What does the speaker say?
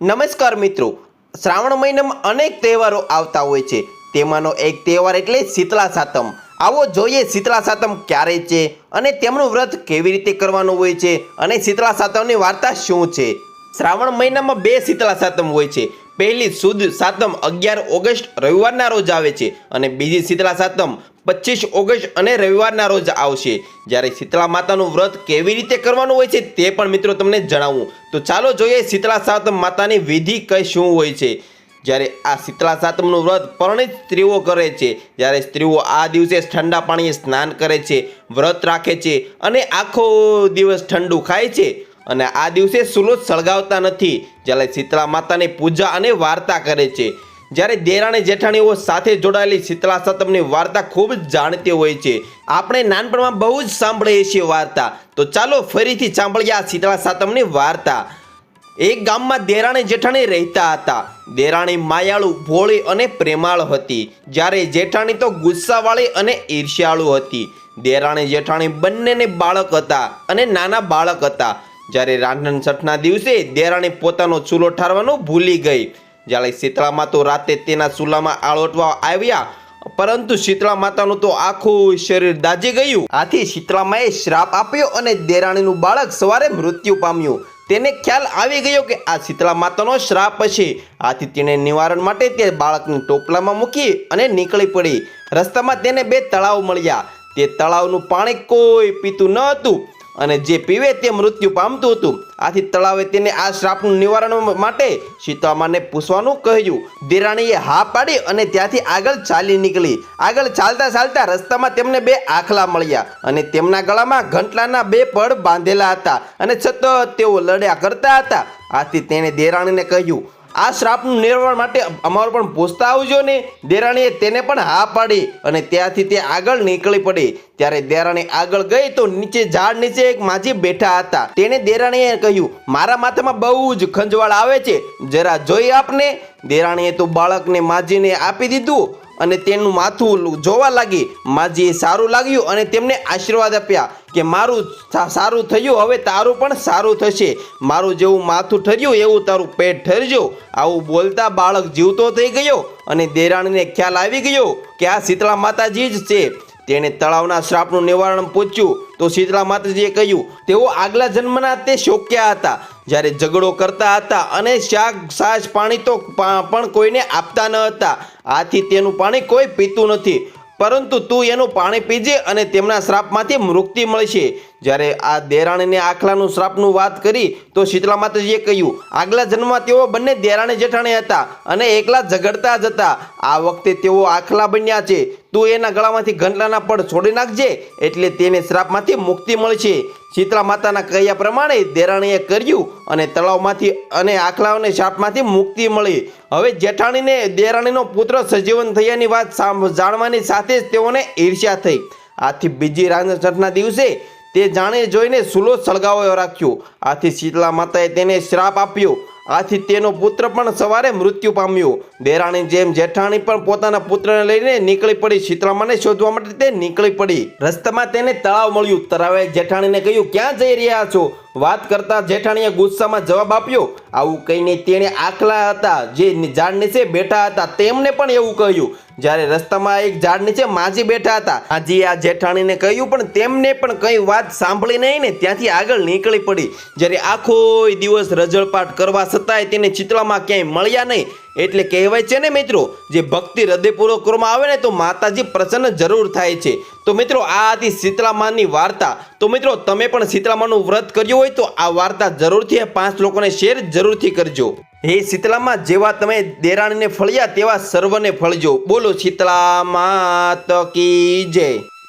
નમસ્કાર મિત્રો. શ્રાવણ મહિનામાં અનેક તહેવારો આવતા હોય છે. તેમાંનો એક તહેવાર એટલે શીતળા સાતમ આવો જોઈએ શીતળા સાતમ ક્યારે છે અને તેમનું વ્રત કેવી રીતે કરવાનું હોય છે અને શીતળા સાતમની વાર્તા શું છે? શ્રાવણ મહિનામાં બે શીતળા સાતમ હોય છે. પહેલી સુદ સાતમ અગિયાર ઓગસ્ટ રવિવારના રોજ આવે છે અને બીજી શીતળા સાતમ પચીસ ઓગસ્ટ અને રવિવારના રોજ આવશે. જ્યારે શીતળા માતાનું વ્રત કેવી રીતે કરવાનું હોય છે તે પણ મિત્રો તમને જણાવું. તો ચાલો જોઈએ શીતળા સાતમ માતાની વિધિ કઈ શું હોય છે. જ્યારે આ શીતળા સાતમનું વ્રત પરણિત સ્ત્રીઓ કરે છે. જ્યારે સ્ત્રીઓ આ દિવસે ઠંડા પાણીએ સ્નાન કરે છે, વ્રત રાખે છે અને આખો દિવસ ઠંડુ ખાય છે. અને આ દિવસે સુલોત સળગાવતા નથી. જ્યારે શીતળા માતાની પૂજા અને વાર્તા કરે છે. જ્યારે દેરાણી જેઠાણીઓ સાથે જોડાયેલી શીતળા સતમની વાર્તા ખૂબ જાણતી હોય છે. આપણે નાનપણમાં બહુ જ સાંભળીએ છીએ વાર્તા. તો ચાલો ફરીથી સાંભળીએ આ શીતળા સાતમની વાર્તા. એક ગામમાં દેરાણી જેઠાણી રહેતા હતા. દેરાણી માયાળુ, ભોળી અને પ્રેમાળ હતી. જ્યારે જેઠાણી તો ગુસ્સાવાળી અને ઈર્ષ્યાળુ હતી. દેરાણી જેઠાણી બંનેને બાળક હતા અને નાના બાળક હતા. જ્યારે રાંધણ છઠના દિવસે દેરાણી પોતાનો ચૂલો ઠારવાનું ભૂલી ગઈ. જ્યારે શીતળા માતો રાતે તેના ચૂલામાં આળોટવા આવ્યા, પરંતુ શીતળા માતાનું તો આખું શરીર દાજી ગયું. આથી શીતળામાએ શ્રાપ આપ્યો અને દેરાણીનું બાળક સવારે મૃત્યુ પામ્યું. તેને ખ્યાલ આવી ગયો કે આ શીતળા માતાનો શ્રાપ છે આથી તેણે નિવારણ માટે તે બાળકને ટોપલામાં મૂકી અને નીકળી પડી. રસ્તામાં તેને બે તળાવ મળ્યા. તે તળાવનું પાણી કોઈ પીતું ન હતું. અને જે પીવે તે મૃત્યુ પામતું હતું. આથી તળાવે તેને આ શ્રાપનું નિવારણ માટે સીતામાને પૂછવાનું કહ્યું. દેરાણીએ હા પાડી અને ત્યાંથી આગળ ચાલી નીકળી. આગળ ચાલતા ચાલતા રસ્તામાં તેમને બે આખલા મળ્યા અને તેમના ગળામાં ઘંટલાના બે પડ બાંધેલા હતા અને છતાં તેઓ લડ્યા કરતા હતા. આથી તેણે દેરાણીને કહ્યું આ શ્રાપનું નિર્વાણ માટે અમારો પણ પૂછતા આવજો ને. દેરાણીએ તેને પણ હા પાડી અને ત્યાંથી તે આગળ નીકળી પડી. ત્યારે દેરાણી આગળ ગઈ તો નીચે ઝાડ નીચે એક માજી બેઠા હતા. તેને દેરાણીએ કહ્યું, મારા માથામાં બહુ જ ખંજવાળ આવે છે. જરા જોઈ આપને. દેરાણીએ તો બાળકને માજીને આપી દીધું અને તેનું માથું જોવા લાગી. માજીએ સારું લાગ્યું અને તેમને આશીર્વાદ આપ્યા કે મારું સારું થયું, હવે તારું પણ સારું થશે. મારું જેવું માથું ઠર્યું, એવું તારું પેટ ઠરજો. આવું બોલતા બાળક જીવતો થઈ ગયો અને દેરાણીને ખ્યાલ આવી ગયો કે આ શીતળા માતાજી જ છે. તેણે તળાવના શ્રાપનું નિવારણ પૂછ્યું. તો શીતળા માતાજીએ કહ્યું, તેઓ આગલા જન્મના તે શોક્યા હતા. જ્યારે ઝઘડો કરતા હતા અને શાક સાજ પાણી તો પણ કોઈને આપતા ન હતા. આથી તેનું પાણી કોઈ પીતું નથી. પરંતુ તું એનું પાણી પીજે અને તેમના શ્રાપમાંથી મુક્તિ મળશે. જ્યારે આ દેરાણીને આખલાનું શ્રાપનું વાત કરી, તો શીતળા માતાજીએ કહ્યું, આગલા જન્મમાં તેઓ બંને દેરાણી જેઠાણી હતા અને એકલા ઝઘડતા જ હતા. આ વખતે તેઓ આખલા બન્યા છે. તું એના ગળામાંથી ઘંટલાના પડ છોડી નાખજે એટલે તેને શ્રાપમાંથી મુક્તિ મળશે. શીતળા માતાના કહ્યા પ્રમાણે દેરાણીએ કર્યું અને તળાવમાંથી અને આખલાઓને શાપમાંથી મુક્તિ મળી. હવે જેઠાણીને દેરાણીનો પુત્ર સજીવન થયાની વાત જાણવાની સાથે જ તેઓને ઈર્ષ્યા થઈ. આથી બીજી રાંધણછઠના દિવસે તે જાણે જોઈને સુલો સળગાવ્યો રાખ્યો. આથી શીતળા માતાએ તેને શ્રાપ આપ્યો. આથી તેનો પુત્ર પણ સવારે મૃત્યુ પામ્યો. દેરાણી જેમ જેઠાણી પણ પોતાના પુત્રને લઈને નીકળી પડી. શીતળામાને શોધવા માટે તે નીકળી પડી. રસ્તામાં તેને તળાવ મળ્યું. તળાવે જેઠાણીને કહ્યું, ક્યાં જઈ રહ્યા છો? વાત કરતા જેઠાણીએ ગુસ્સામાં જવાબ આપ્યો. આવું કહીને તેણે આખલા હતા, જે ઝાડ નીચે બેઠા હતા, તેમને પણ એવું કહ્યું. જ્યારે રસ્તામાં એક ઝાડ નીચે માજી બેઠા હતા હાજી આ જેઠાણીને કહ્યું, પણ તેમને પણ કઈ વાત સાંભળી નહીં ને ત્યાંથી આગળ નીકળી પડી. જ્યારે આખો દિવસ રજળપાટ કરવા છતાંય તેને ચિત્રામાં ક્યાંય મળ્યા નહીં. એટલે કહેવાય છે ને મિત્રો, જે ભક્તિ હૃદયપૂર્વક કરવામાં આવે ને તો માતાજી પ્રસન્ન જરૂર થાય છે. તો મિત્રો, આ હતી શીતળામાની વાર્તા. તો મિત્રો, તમે પણ શીતળામાનું વ્રત કર્યું હોય તો આ વાર્તા જરૂરથી પાંચ લોકોને શેર જરૂરથી કરજો. હે શીતળામાં જેવા તમે દેરાણીને ફળ્યા તેવા સર્વને ફળજો. બોલો શીતળા માત જય.